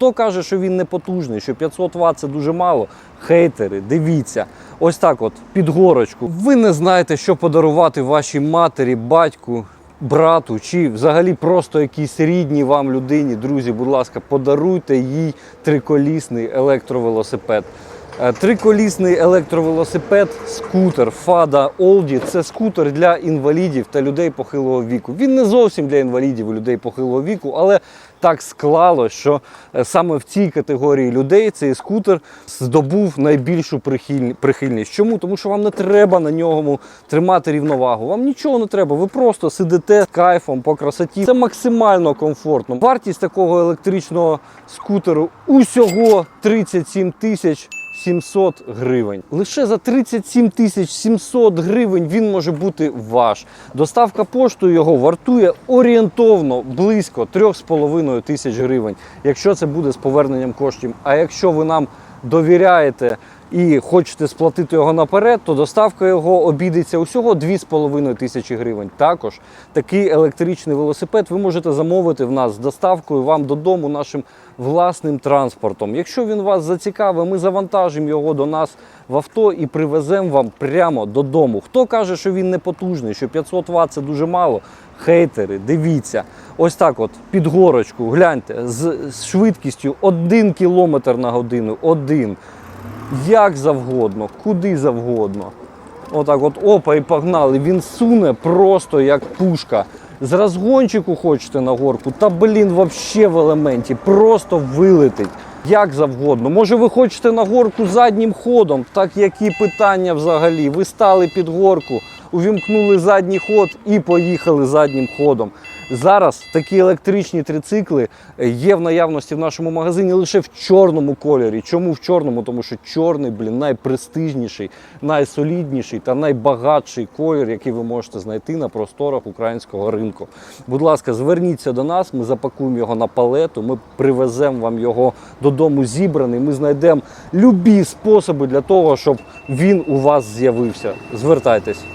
Хто каже, що він не потужний, що 500 Вт це дуже мало? Хейтери, дивіться. Ось так от, під горочку. Ви не знаєте, що подарувати вашій матері, батьку, брату чи взагалі просто якійсь рідній вам людині. Друзі, будь ласка, подаруйте їй триколісний електровелосипед. Е, Триколісний електровелосипед, скутер Fada Oldie – це скутер для інвалідів та людей похилого віку. Він не зовсім для інвалідів і людей похилого віку, але так склало, що е, саме в цій категорії людей цей скутер здобув найбільшу прихильність. Чому? Тому що вам не треба на ньому тримати рівновагу. Вам нічого не треба. Ви просто сидите кайфом по красоті. Це максимально комфортно. Вартість такого електричного скутеру усього 37 тисяч. 700 гривень. Лише за 37 тисяч 700 гривень він може бути ваш. Доставка поштою його вартує орієнтовно близько 3,5 тисяч гривень, якщо це буде з поверненням коштів. А якщо ви нам довіряєте і хочете сплатити його наперед, то доставка його обійдеться усього 2,5 тисячі гривень. Також такий електричний велосипед ви можете замовити в нас з доставкою вам додому нашим власним транспортом. Якщо він вас зацікавить, ми завантажимо його до нас в авто і привеземо вам прямо додому. Хто каже, що він не потужний, що 500 Вт це дуже мало? Хейтери, дивіться. Ось так от, під горочку, гляньте, з, швидкістю 1 км на годину, один. Як завгодно, куди завгодно. Отак от опа і погнали. Він суне просто як пушка. З розгончику хочете на горку, та блін, вообще в елементі, просто вилетить. Як завгодно. Може, ви хочете на горку заднім ходом? Так які питання взагалі? Ви стали під горку, увімкнули задній ход і поїхали заднім ходом. Зараз такі електричні трицикли є в наявності в нашому магазині лише в чорному кольорі. Чому в чорному? Тому що чорний, блін, найпрестижніший, найсолідніший та найбагатший колір, який ви можете знайти на просторах українського ринку. Будь ласка, зверніться до нас, ми запакуємо його на палету, ми привеземо вам його додому зібраний. Ми знайдемо любі способи для того, щоб він у вас з'явився. Звертайтесь.